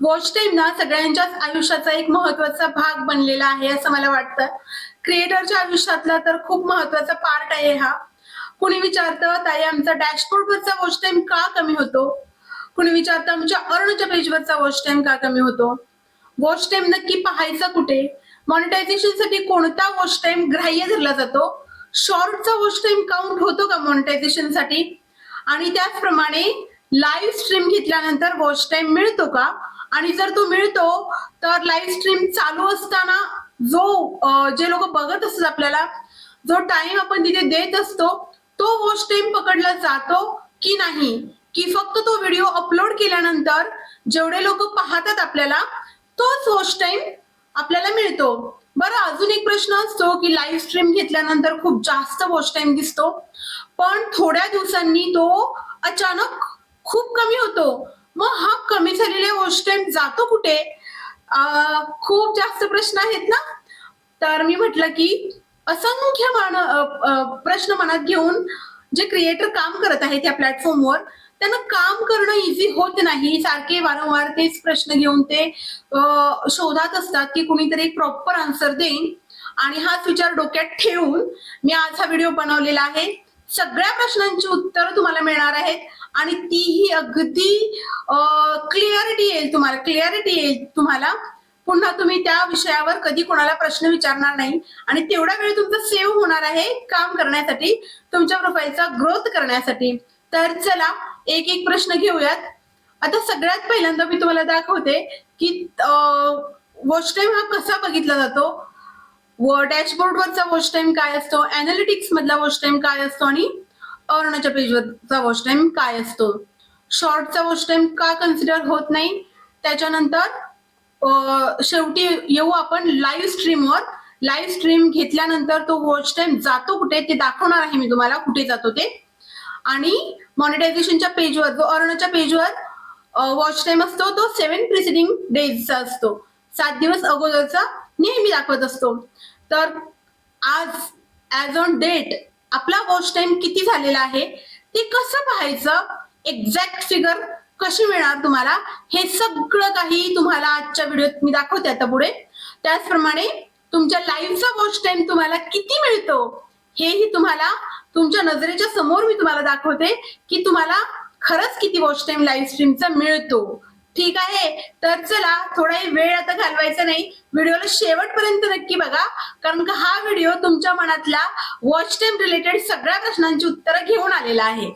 Watch time ना सगळ्यांच्याच आयुष्याचा एक महत्त्वाचा भाग बनलेला आहे असं मला वाटतं. क्रिएटरच्या आयुष्यातला तर खूप महत्त्वाचा पार्ट आहे हा. कुणी विचारतं ताई आमचा डॅशबोर्डवरचा वॉच टाईम का कमी होतो? कुणी विचारतं आमच्या अर्णच्या पेजवरचा वॉच टाईम का कमी होतो? वॉच टाइम नक्की पाहायचा कुठे? मॉनिटायझेशनसाठी कोणता वॉच टाइम ग्राह्य धरला जातो? शॉर्टचा वॉच टाईम काउंट होतो का मॉनिटायझेशनसाठी? आणि त्याचप्रमाणे लाईव्ह स्ट्रीम घेतल्यानंतर वॉच टाइम मिळतो का? आणि जर तो मिळतो तर लाईव्ह स्ट्रीम चालू असताना जो जे लोक बघत असतात आपल्याला जो टाइम आपण तिथे देत असतो तो वॉच टाइम पकडला जातो की नाही? की फक्त तो व्हिडिओ अपलोड केल्यानंतर जेवढे लोक पाहतात आपल्याला तोच वॉच टाइम आपल्याला मिळतो. बरं अजून एक प्रश्न असतो की लाईव्ह स्ट्रीम घेतल्यानंतर खूप जास्त वॉच टाइम दिसतो. पण थोड्या दिवसांनी तो अचानक खूप कमी होतो. मग हा कमी झालेला वॉच टाइम जातो कुठे? खूप जास्त प्रश्न आहेत ना? तर मी म्हटलं की असंख्य मान प्रश्न मनात घेऊन जे क्रिएटर काम करत आहेत या प्लॅटफॉर्मवर त्यांना काम करणं इझी होत नाही. सारखे वारंवार तेच प्रश्न घेऊन ते शोधात असतात की कुणीतरी एक प्रॉपर आन्सर देईन. आणि हाच विचार डोक्यात ठेवून मी आज हा व्हिडिओ बनवलेला आहे. सगळ्या प्रश्नांची उत्तरं तुम्हाला मिळणार आहेत. आणि तीही अगदी क्लिअरिटी येईल तुम्हाला. क्लिअरिटी येईल तुम्हाला. पुन्हा तुम्ही त्या विषयावर कधी कोणाला प्रश्न विचारणार नाही. आणि तेवढा वेळ तुमचा सेव्ह होणार आहे काम करण्यासाठी तुमच्या प्रोफाईलचा ग्रोथ करण्यासाठी. तर चला एक एक प्रश्न घेऊयात. आता सगळ्यात पहिल्यांदा मी तुम्हाला दाखवते की वॉच टाइम हा कसा बघितला जातो? व डॅशबोर्डवरचा वॉच टाइम काय असतो? अनालिटिक्स मधला वॉच टाइम काय असतो? आणि अर्णाच्या पेजवरचा वॉच टाइम काय असतो? शॉर्टचा वॉच टाइम का कन्सिडर होत नाही? त्याच्यानंतर शेवटी येऊ आपण लाईव्ह स्ट्रीमवर लाईव्ह स्ट्रीम घेतल्यानंतर तो वॉच टाइम जातो कुठे? ते दाखवणार आहे मी तुम्हाला कुठे जातो ते. आणि मॉनिटायझेशनच्या पेजवर जो अर्णाच्या पेजवर वॉच टाइम असतो तो सेव्हन प्रिसिडिंग डेजचा असतो. सात दिवस अगोदरचा नेहमी दाखवत असतो. तर आज ऍज ऑन डेट आपला वॉच टाइम किती झालेला आहे? ते कसं पाहायचं? एक्झॅक्ट फिगर कशी मिळणार तुम्हाला? हे सगळं काही तुम्हाला आजच्या व्हिडिओत मी दाखवते आता पुढे. त्याचप्रमाणे तुमच्या लाईव्हचा वॉच टाइम तुम्हाला किती मिळतो? हेही तुम्हाला तुमच्या नजरेच्या समोर मी तुम्हाला दाखवते की तुम्हाला खरंच किती वॉच टाइम लाईव्ह स्ट्रीमचा मिळतो. ठीक आहे. तर चला थोडाही वेळ आता घालवायचा नाही. व्हिडिओला शेवटपर्यंत नक्की बघा. कारण का हा व्हिडिओ तुमच्या मनातल्या वॉच टाइम रिलेटेड सगळ्या प्रश्नांची उत्तरं घेऊन आलेला आहे.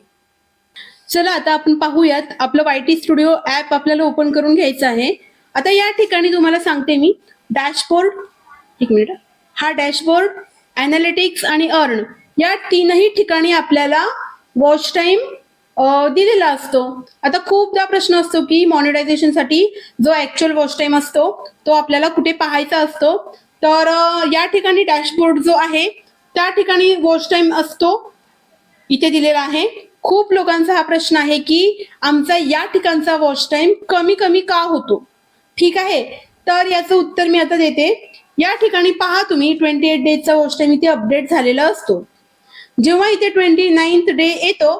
चला आता आपण पाहूयात. आपलं वायटी स्टुडिओ ऍप आपल्याला ओपन करून घ्यायचं आहे. आता या ठिकाणी तुम्हाला सांगते मी. डॅशबोर्ड एक मिनिट. हा डॅशबोर्ड अनालिटिक्स आणि अर्न या तीनही ठिकाणी आपल्याला वॉच टाइम दिलेला असतो. आता खूपदा प्रश्न असतो की मॉनिटायझेशनसाठी साठी जो ऍक्च्युअल वॉच टाइम असतो तो आपल्याला कुठे पाहायचा असतो? तर या ठिकाणी डॅशबोर्ड जो आहे त्या ठिकाणी वॉच टाइम असतो. इथे दिलेला आहे. खूप लोकांचा हा प्रश्न आहे की आमचा या ठिकाणचा वॉच टाइम कमी कमी का होतो? ठीक आहे? तर याचं उत्तर मी आता देते. या ठिकाणी पहा तुम्ही ट्वेंटी एट डेजचा वॉच टाइम इथे अपडेट झालेला असतो. जेव्हा इथे ट्वेंटी नाईन्थ डे येतो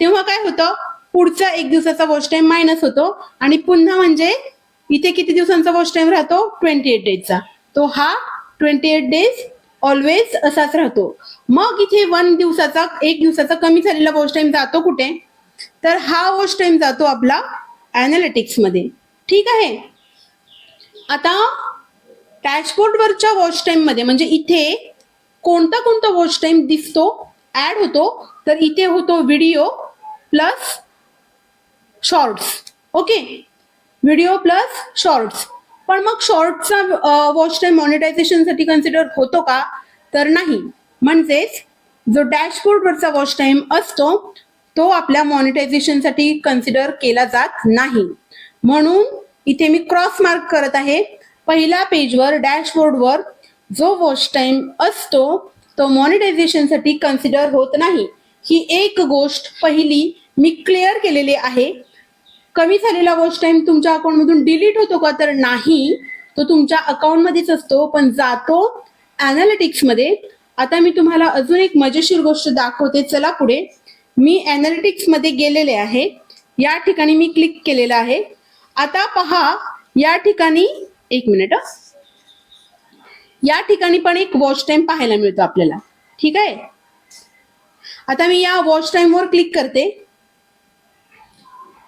तेव्हा काय होतं? पुढचा एक दिवसाचा वॉच टाइम मायनस होतो. आणि पुन्हा म्हणजे इथे किती दिवसांचा वॉच टाइम राहतो? ट्वेंटी एट डेजचा तो हा ट्वेंटी एट डेज ऑलवेज असाच राहतो. मग इथे वन दिवसाचा एक दिवसाचा कमी झालेला वॉच टाइम जातो कुठे? तर हा वॉच टाइम जातो आपला अनालिटिक्समध्ये. ठीक आहे? आता डॅशबोर्डवरच्या वॉच टाइममध्ये म्हणजे इथे कोणता कोणता वॉच टाइम दिसतो ऍड होतो तर इथे होतो video plus shorts okay video plus shorts पण मग शॉर्टचा वॉच टाईम मॉनिटायझेशनसाठी कन्सिडर होतो का? तर नाही. म्हणजेच जो डॅशबोर्डवरचा वॉच टाईम असतो तो आपल्या मॉनिटायझेशनसाठी कन्सिडर केला जात नाही. म्हणून इथे मी क्रॉस मार्क करत आहे. पहिल्या पेजवर डॅशबोर्डवर जो वॉच टाईम असतो तो मॉनिटायझेशनसाठी कन्सिडर होत नाही. ही एक गोष्ट पहिली मी क्लिअर केलेली आहे. कमी झालेला वॉच टाइम तुमच्या अकाउंटमधून डिलीट होतो का? तर नाही. तो तुमच्या अकाउंटमध्येच असतो पण जातो अनालिटिक्समध्ये आता मी तुम्हाला अजून एक मजेशीर गोष्ट दाखवते. चला पुढे. मी अनालिटिक्समध्ये गेलेले आहे. या ठिकाणी मी क्लिक केलेलं आहे. आता पहा या ठिकाणी एक मिनिट या ठिकाणी पण एक वॉच टाइम पाहायला मिळतो आपल्याला. ठीक आहे? आता मी या वॉच टाईमवर क्लिक करते.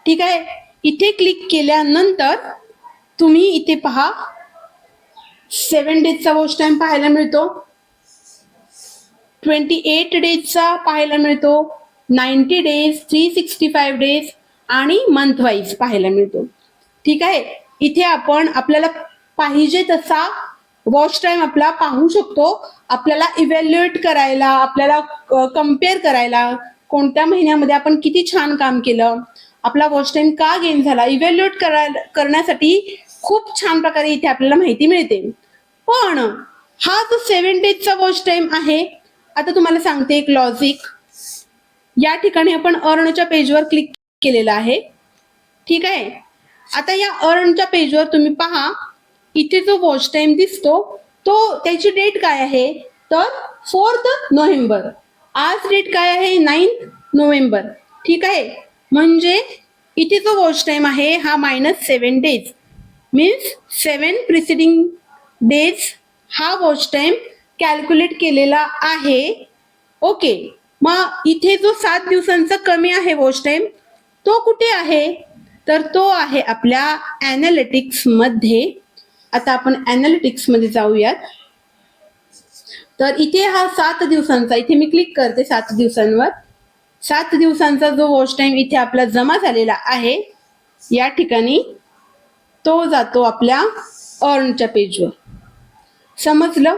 ठीक आहे? इथे क्लिक केल्यानंतर तुम्ही इथे पहा. सेवन डेजचा वॉच टाइम पाहायला मिळतो. ट्वेंटी एट डेजचा पाहायला मिळतो. Ninety days three sixty five days आणि मंथ वाईज पाहायला मिळतो. ठीक आहे? इथे आपण आपल्याला पाहिजे तसा वॉच टाइम आपला पाहू शकतो. आपल्याला इव्हॅल्युएट करायला आपल्याला कंपेअर करायला कोणत्या महिन्यामध्ये आपण किती छान काम केलं. आपला वॉच टाइम का गेन झाला? इव्हॅल्युएट करायला करण्यासाठी खूप छान प्रकारे इथे आपल्याला माहिती मिळते. पण हा जो सेव्हन डेजचा वॉच टाइम आहे आता तुम्हाला सांगते एक लॉजिक या ठिकाणी आपण अर्णच्या पेजवर क्लिक केलेलं आहे. ठीक आहे? आता या अर्णच्या पेजवर तुम्ही पहा. इथे जो वॉच टाइम दिसतो तो त्याची डेट काय आहे? तर फोर्थ नोव्हेंबर. आज डेट काय आहे? Ninth November. ठीक आहे? म्हणजे इथे जो वॉच टाइम आहे हा minus seven days means seven preceding days हा वॉच टाइम कॅल्क्युलेट केलेला आहे. ओके मग इथे जो सात दिवसांचा कमी आहे वॉच टाइम तो कुठे आहे? तर तो आहे आपल्या अॅनालिटिक्समध्ये. आता आपण अॅनालिटिक्समध्ये जाऊयात. तर इथे हा सात दिवसांचा इथे मी क्लिक करते सात दिवसांवर. सात दिवसांचा जो वॉच टाइम इथे आपला जमा झालेला आहे या ठिकाणी तो जातो आपल्या अर्नच्या पेजवर समजलं?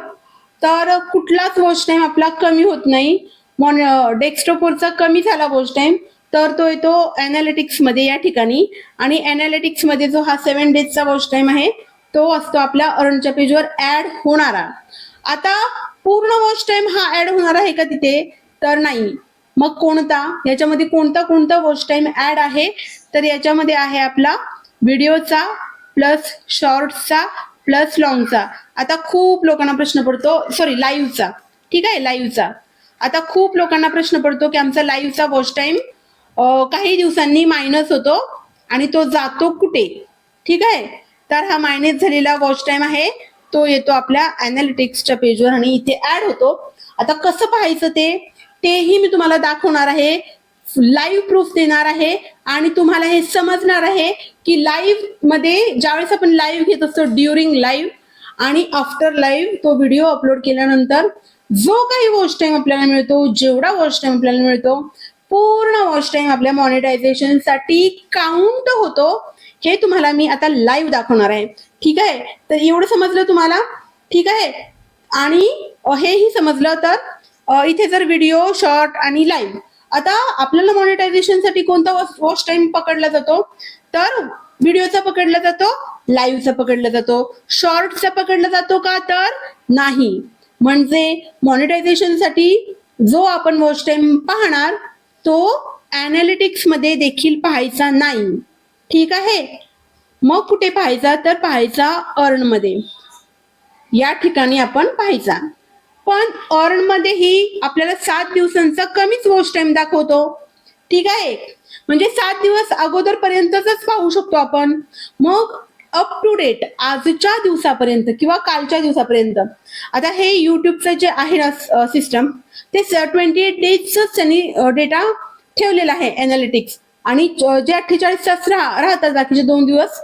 तर कुठलाच वॉच टाइम आपला कमी होत नाही. मॉन डेस्कटॉपवरचा कमी झाला वॉच टाइम तर तो येतो अॅनालिटिक्समध्ये या ठिकाणी. आणि अॅनालिटिक्समध्ये जो हा सेवन डेजचा वॉच टाइम आहे तो असतो आपल्या अर्नच्या पेजवर ऍड होणारा. आता पूर्ण वॉच टाइम हा ऍड होणार आहे का तिथे? तर नाही. मग कोणता? याच्यामध्ये कोणता कोणता वॉच टाइम ऍड आहे? तर याच्यामध्ये आहे आपला व्हिडिओचा प्लस शॉर्ट्सचा प्लस लॉंगचा आता खूप लोकांना प्रश्न पडतो सॉरी लाईव्हचा ठीक आहे? लाईव्हचा आता खूप लोकांना प्रश्न पडतो की आमचा लाईव्हचा वॉच टाइम काही दिवसांनी मायनस होतो आणि तो जातो कुठे? ठीक आहे? तर हा मायनस झालेला वॉच टाइम आहे. तो येतो आपल्या अनालिटिक्सच्या पेजवर आणि इथे ऍड होतो. आता कसं पाहायचं ते? तेही मी तुम्हाला दाखवणार आहे. लाईव्ह प्रूफ देणार आहे आणि तुम्हाला हे समजणार आहे की लाईव्हमध्ये ज्यावेळेस आपण लाईव्ह घेत असतो ड्युरिंग लाईव्ह आणि आफ्टर लाईव्ह तो व्हिडिओ अपलोड केल्यानंतर जो काही वॉच टाइम आपल्याला मिळतो जेवढा वॉच टाइम आपल्याला मिळतो पूर्ण वॉच टाइम आपल्या मॉनिटायझेशनसाठी काउंट होतो. हे तुम्हाला मी आता लाईव्ह दाखवणार आहे. ठीक आहे? तर एवढं समजलं तुम्हाला? ठीक आहे? आणि हेही समजलं तर इथे जर व्हिडिओ शॉर्ट आणि लाईव्ह आता आपल्याला मॉनिटायझेशनसाठी कोणता वॉच टाइम पकडला जातो? तर व्हिडिओचा पकडला जातो लाईव्हचा पकडला जातो. शॉर्टचा पकडला जातो का? तर नाही. म्हणजे मॉनिटायझेशनसाठी जो आपण वॉच टाइम पाहणार तो अॅनालिटिक्समध्ये देखील पाहायचा नाही. ठीक आहे. मग कुठे पाहायचा? तर पाहायचा अर्नमध्ये या ठिकाणी आपण पाहायचा. पण अर्न मध्येही आपल्याला सात दिवसांचा कमीच वॉच टाइम दाखवतो. ठीक आहे? म्हणजे सात दिवस अगोदर पर्यंतच पाहू शकतो आपण. मग अप टू डेट आजच्या दिवसापर्यंत किंवा कालच्या दिवसापर्यंत. आता हे युट्यूबचं जे आहे ना सिस्टम ते ट्वेंटी एट डेजच त्यांनी डेटा ठेवलेला आहे अनालिटिक्स आणि जे अठ्ठेचाळीस तास राहतात बाकीचे दोन दिवस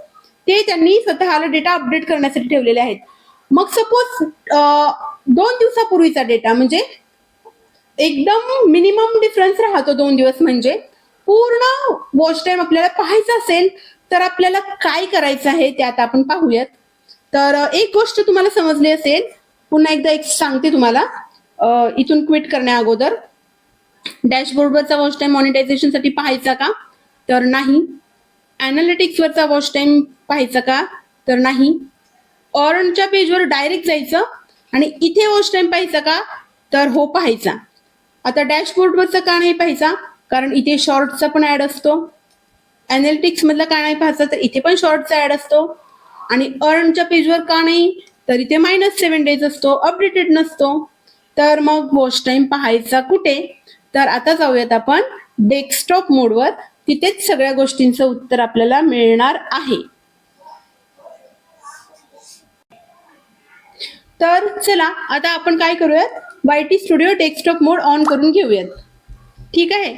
ते त्यांनी स्वतःला डेटा अपडेट करण्यासाठी ठेवलेले आहेत. मग सपोज दोन दिवसापूर्वीचा डेटा म्हणजे एकदम मिनिमम डिफरन्स राहतो दोन दिवस म्हणजे पूर्ण वॉच टाइम आपल्याला पाहायचा असेल तर आपल्याला काय करायचं आहे ते आता आपण पाहूयात. तर एक गोष्ट तुम्हाला समजली असेल पुन्हा एकदा एक सांगते तुम्हाला. इथून क्विट करण्या अगोदर. डॅशबोर्डवरचा वॉच टाइम मॉनिटायझेशनसाठी पाहायचा का? तर नाही. अॅनालिटिक्सवरचा वॉच टाइम पाहायचा का? तर नाही. ऑरनच्या पेजवर डायरेक्ट जायचं आणि इथे वॉच टाइम पाहायचा का? तर हो पाहायचा. आता डॅशबोर्डवरचा का नाही पाहायचा? कारण इथे शॉर्टचा पण ऍड असतो. अॅनालिटिक्स मधला का नाही पाहायचा? तर इथे पण शॉर्टचा ऍड असतो. आणि अर्नच्या पेजवर का नाही? तर इथे मायनस सेवन डेज असतो. अपडेटेड नसतो. तर मग वॉच टाईम पाहायचा कुठे? तर आता जाऊयात आपण डेस्कटॉप मोडवर तिथेच सगळ्या गोष्टींचं उत्तर आपल्याला मिळणार आहे. तर चला आता आपण काय करूयात? Y T studio desktop mode on करून घेऊयात. ठीक आहे?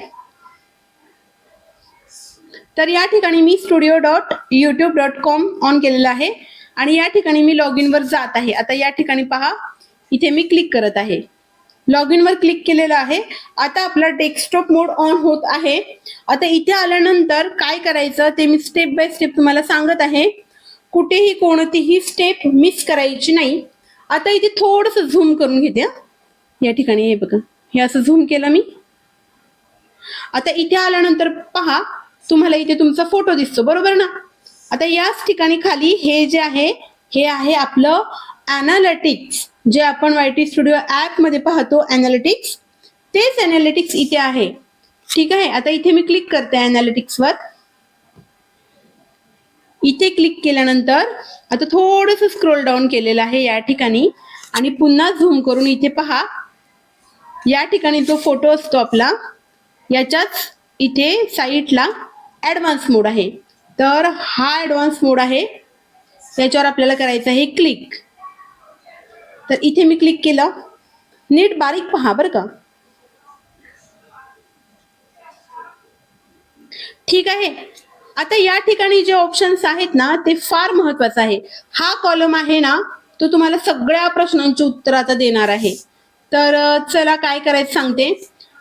तर या ठिकाणी मी studio dot YouTube dot com on केलेलं आहे आणि या ठिकाणी मी लॉग इनवर जात आहे. आता या ठिकाणी पहा इथे मी क्लिक करत आहे. लॉग इनवर क्लिक केलेलं आहे. आता आपला डेस्कटॉप मोड ऑन होत आहे. आता इथे आल्यानंतर काय करायचं ते मी स्टेप बाय स्टेप तुम्हाला सांगत आहे. कुठेही कोणतीही स्टेप मिस करायची नाही. आता इथे थोडस झूम करून घेते या ठिकाणी हे बघा. हे असं झूम केलं मी. आता इथे आल्यानंतर पहा तुम्हाला इथे तुमचा फोटो दिसतो. बरोबर ना? आता याच ठिकाणी खाली हे जे आहे हे आहे आपलं अनालिटिक्स जे आपण वाय टी स्टुडिओ ॲपमध्ये पाहतो अनालिटिक्स तेच अनालिटिक्स इथे आहे. ठीक आहे? आता इथे मी क्लिक करते अनालिटिक्सवर इथे क्लिक केल्यानंतर आता थोडस स्क्रोल डाऊन केलेलं आहे या ठिकाणी. आणि पुन्हा झूम करून इथे पहा. या ठिकाणी जो फोटो असतो आपला याच्याच इथे साईटला ॲडव्हान्स मोड आहे. तर हा ॲडव्हान्स मोड आहे. त्याच्यावर आपल्याला करायचं आहे क्लिक तर इथे मी क्लिक केलं. नीट बारीक पहा बरं का. ठीक आहे. आता या ठिकाणी जे ऑप्शन्स आहेत ना ते फार महत्वाचं आहे. हा कॉलम आहे ना तो तुम्हाला सगळ्या प्रश्नांची उत्तर आता देणार आहे. तर चला काय करायचं सांगते.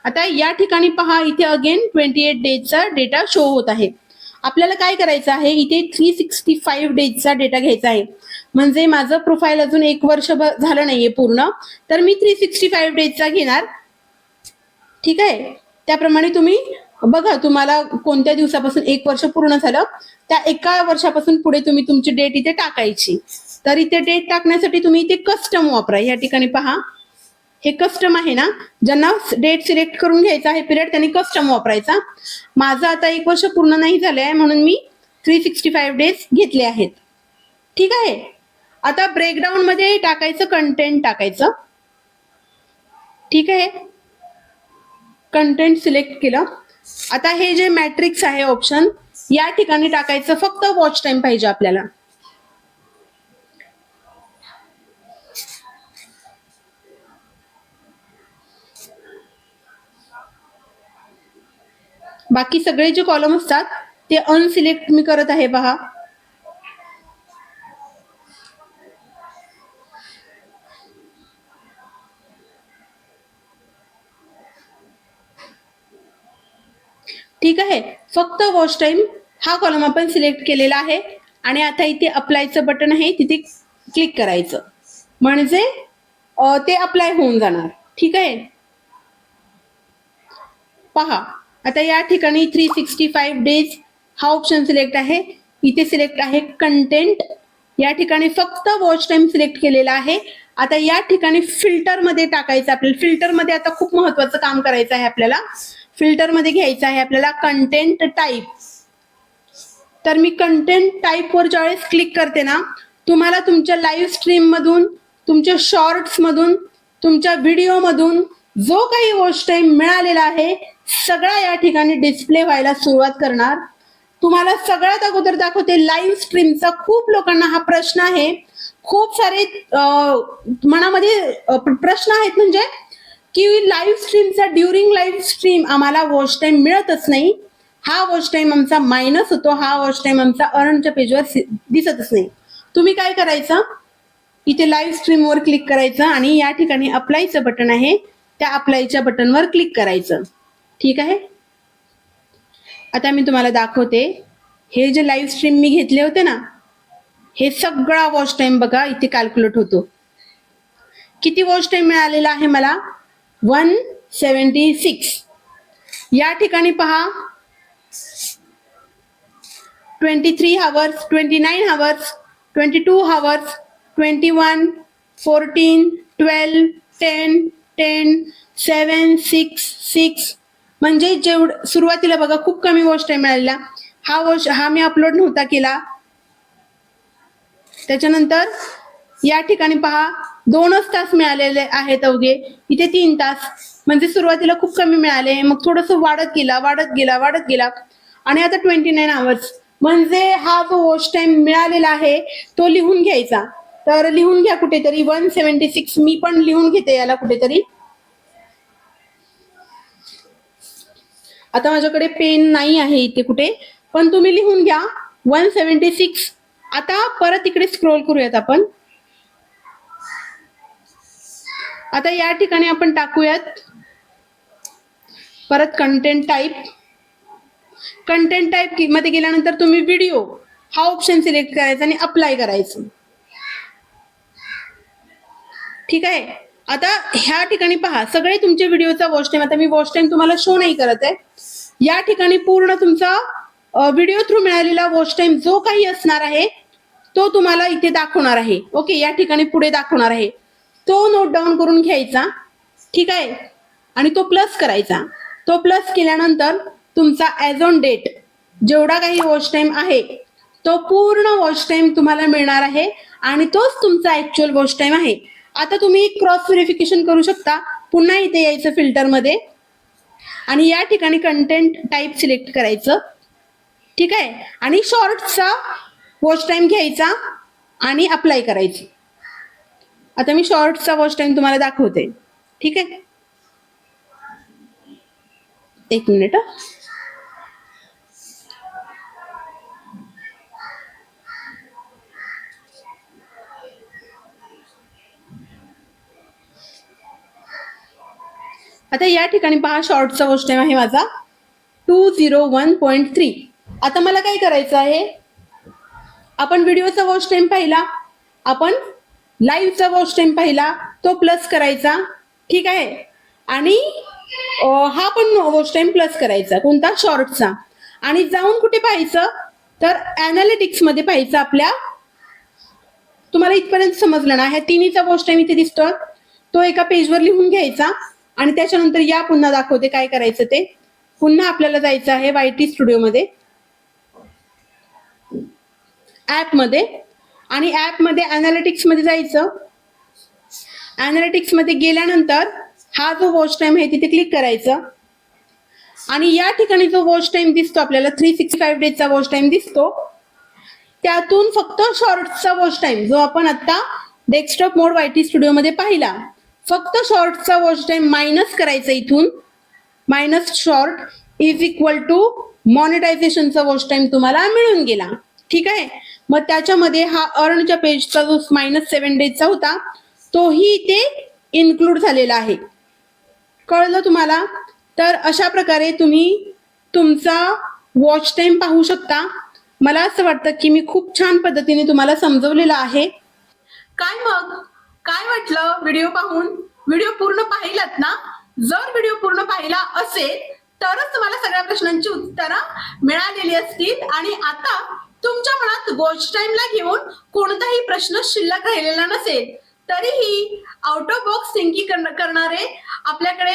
आता या ठिकाणी पहा इथे अगेन ट्वेंटी एट डेजचा डेटा शो होत आहे. आपल्याला काय करायचं आहे? इथे थ्री सिक्स्टी फाईव्ह डेजचा डेटा घ्यायचा आहे. म्हणजे माझं प्रोफाईल अजून एक वर्ष झालं नाहीये पूर्ण. तर मी थ्री सिक्स्टी फाईव्ह डेजचा घेणार. ठीक आहे? त्याप्रमाणे तुम्ही बघा तुम्हाला कोणत्या दिवसापासून एक वर्ष पूर्ण झालं त्या एका वर्षापासून पुढे तुम्ही तुमची डेट इथे टाकायची. तर इथे डेट टाकण्यासाठी तुम्ही इथे कस्टम वापरा. या ठिकाणी पहा. हे कस्टम आहे ना? ज्यांना डेट सिलेक्ट करून घ्यायचा आहे पिरियड त्यांनी कस्टम वापरायचा. माझं आता एक वर्ष पूर्ण नाही झालं आहे म्हणून मी थ्री सिक्स्टी फाईव्ह डेज घेतले आहेत. ठीक आहे? आता ब्रेकडाऊन मध्ये टाकायचं कंटेंट टाकायचं. ठीक आहे? कंटेंट सिलेक्ट केलं. आता हे जे मॅट्रिक्स आहे ऑप्शन या ठिकाणी टाकायचं फक्त वॉच टाइम पाहिजे आपल्याला. बाकी सगळे जे कॉलम असतात ते अनसिलेक्ट मी करत आहे पहा ठीक आहे. फक्त वॉच टाइम हा कॉलम आपण सिलेक्ट केलेला आहे. आणि आता इथे अप्लायचं बटन आहे. तिथे क्लिक करायचं. म्हणजे ते अप्लाय होऊन जाणार. ठीक आहे? पहा. आता या ठिकाणी थ्री सिक्स्टी फाईव्ह डेज हा ऑप्शन सिलेक्ट आहे. इथे सिलेक्ट आहे कंटेंट या ठिकाणी फक्त वॉच टाइम सिलेक्ट केलेला आहे. आता या ठिकाणी फिल्टरमध्ये टाकायचं आपल्याला फिल्टरमध्ये आता खूप महत्वाचं काम करायचं आहे आपल्याला. फिल्टरमध्ये घ्यायचं आहे आपल्याला कंटेंट टाईप तर मी कंटेंट टाईपवर ज्यावेळेस क्लिक करते ना तुम्हाला तुमच्या लाईव्ह स्ट्रीम मधून तुमच्या शॉर्ट्स मधून तुमच्या व्हिडिओ मधून जो काही गोष्ट मिळालेला आहे सगळा या ठिकाणी डिस्प्ले व्हायला सुरुवात करणार. तुम्हाला सगळ्यात अगोदर दाखवते लाईव्ह स्ट्रीमचा खूप लोकांना हा प्रश्न आहे. खूप सारे मनामध्ये प्रश्न आहेत म्हणजे की लाईव्ह स्ट्रीमचा ड्युरिंग लाईव्ह स्ट्रीम आम्हाला वॉच टाइम मिळतच नाही. हा वॉच टाइम आमचा मायनस होतो हा वॉच टाइम आमचा अर्नच्या पेजवर दिसतच नाही. तुम्ही काय करायचं? इथे लाईव्ह स्ट्रीमवर क्लिक करायचं आणि या ठिकाणी अप्लायचं बटन आहे त्या अप्लायच्या बटनवर क्लिक करायचं. ठीक आहे? आता मी तुम्हाला दाखवते. हे जे लाईव्ह स्ट्रीम मी घेतले होते ना हे सगळा वॉच टाइम बघा इथे कॅल्क्युलेट होतो. किती वॉच टाईम मिळालेला आहे मला? One seventy six. या ठिकाणी पहा. Twenty three hours twenty nine hours twenty two hours twenty one fourteen twelve ten ten seven six six. म्हणजे जेवढ सुरुवातीला बघा खूप कमी गोष्ट आहे मिळालेला हा वर्ष हा मी अपलोड नव्हता केला. त्याच्यानंतर या ठिकाणी पहा. दोनच तास मिळालेले आहेत अवघे. इथे तीन तास. म्हणजे सुरुवातीला खूप कमी मिळाले. मग थोडस वाढत गेला वाढत गेला वाढत गेला. आणि आता ट्वेंटी नाईन आवर्स म्हणजे हा जो वॉच टाइम मिळालेला आहे तो लिहून घ्यायचा. तर लिहून घ्या कुठेतरी. वन सेव्हन्टी सिक्स मी पण लिहून घेते याला कुठेतरी. आता माझ्याकडे पेन नाही आहे इथे कुठे. पण तुम्ही लिहून घ्या. वन सेव्हन्टी सिक्स आता परत इकडे स्क्रोल करूयात आपण. आता या ठिकाणी आपण टाकूयात. परत कंटेंट टाईप कंटेंट टाईपमध्ये गेल्यानंतर तुम्ही व्हिडिओ हा ऑप्शन सिलेक्ट करायचा आणि अप्लाय करायचं. ठीक आहे? आता ह्या ठिकाणी पहा सगळे तुमचे व्हिडिओचा वॉच टाइम आता मी वॉच टाइम तुम्हाला शो नाही करत आहे. या ठिकाणी पूर्ण तुमचा व्हिडिओ थ्रू मिळालेला वॉच टाइम जो काही असणार आहे तो तुम्हाला इथे दाखवणार आहे. ओके? या ठिकाणी पुढे दाखवणार आहे. तो नोट डाऊन करून घ्यायचा. ठीक आहे? आणि तो प्लस करायचा. तो प्लस केल्यानंतर तुमचा ॲज ऑन डेट जेवढा काही वॉच टाइम आहे तो पूर्ण वॉच टाइम तुम्हाला मिळणार आहे आणि तोच तुमचा ऍक्च्युअल वॉच टाइम आहे. आता तुम्ही क्रॉस व्हेरिफिकेशन करू शकता. पुन्हा इथे यायचं फिल्टरमध्ये आणि या ठिकाणी कंटेंट टाईप सिलेक्ट करायचं. ठीक आहे? आणि शॉर्टचा वॉच टाइम घ्यायचा आणि अप्लाय करायची. आता मी शॉर्टचा वॉच टाइम तुम्हाला दाखवते. ठीक आहे? एक मिनिट आता या ठिकाणी पहा शॉर्टचा वॉच टाइम आहे माझा. Two zero one point three आता मला काय करायचं आहे? आपण व्हिडिओचा वॉच टाइम पाहिला. आपण लाईव्हचा वॉच टाइम पाहिला तो प्लस करायचा. ठीक आहे? आणि हा पण वॉच टाइम प्लस करायचा. कोणता? शॉर्टचा आणि जाऊन कुठे पाहायचं? तर अनालिटिक्समध्ये पाहायचं आपल्या. तुम्हाला इथपर्यंत समजलं ना? ह्या तिन्हीचा वॉच टाइम इथे दिसतो तो एका पेजवर लिहून घ्यायचा. आणि त्याच्यानंतर या पुन्हा दाखवते काय करायचं ते. पुन्हा आपल्याला जायचं आहे वाय टी स्टुडिओमध्ये ऍपमध्ये आणि ॲपमध्ये अनालिटिक्समध्ये जायचं. अनालिटिक्समध्ये गेल्यानंतर हा जो वॉच टाईम आहे तिथे क्लिक करायचं. आणि या ठिकाणी जो वॉच टाईम दिसतो आपल्याला थ्री सिक्स्टी फाईव्ह डेजचा वॉच टाइम दिसतो. त्यातून फक्त शॉर्टचा वॉच टाईम जो आपण आत्ता डेस्कटॉप मोड वायटी स्टुडिओमध्ये पाहिला. फक्त शॉर्टचा वॉच टाईम मायनस करायचा इथून. Minus short is equal to मॉनिटायझेशनचा watch time तुम्हाला मिळून गेला. ठीक आहे? मग त्याच्यामध्ये हा अर्नच्या पेजचा जो मायनस सेव्हन डेजचा होता तोही इथे इन्क्लूड झालेला आहे. कळलं तुम्हाला? तर अशा प्रकारे तुम्ही तुमचा वॉच टाइम पाहू शकता. मला असं वाटतं की मी खूप छान पद्धतीने तुम्हाला समजवलेलं आहे. काय मग? काय वाटलं व्हिडिओ पाहून? व्हिडिओ पूर्ण पाहिलात ना? जर व्हिडिओ पूर्ण पाहिला असेल तरच तुम्हाला सगळ्या प्रश्नांची उत्तरं मिळालेली असतील. आणि आता तुमच्या मनात वॉच टाइमला घेऊन कोणताही प्रश्न शिल्लक राहिलेला नसेल तरीही आउट ऑफ बॉक्स थिंकिंग करणारे आपल्याकडे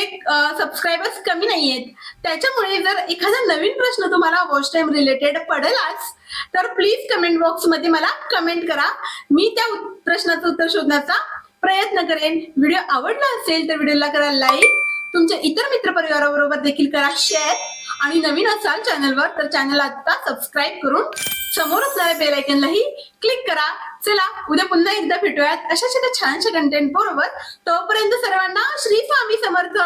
सबस्क्रायबर्स कमी नाही आहेत त्याच्यामुळे जर एखादा नवीन प्रश्न तुम्हाला वॉच टाइम रिलेटेड पडेलच तर प्लीज कमेंट बॉक्समध्ये मला कमेंट करा. मी त्या प्रश्नाचं उत्तर शोधण्याचा प्रयत्न करेन. व्हिडिओ आवडला असेल तर व्हिडिओला करा लाईक तुमच्या इतर मित्र परिवाराबरोबर देखील करा शेअर आणि नवीन असाल चॅनलवर तर चॅनल आता सबस्क्राईब करून समोर असणाऱ्या बेल आयकनलाही क्लिक करा. चला उद्या पुन्हा एकदा भेटूयात. अशाच एका छानशा कंटेंट बरोबर. तोपर्यंत सर्वांना श्री स्वामी समर्थ.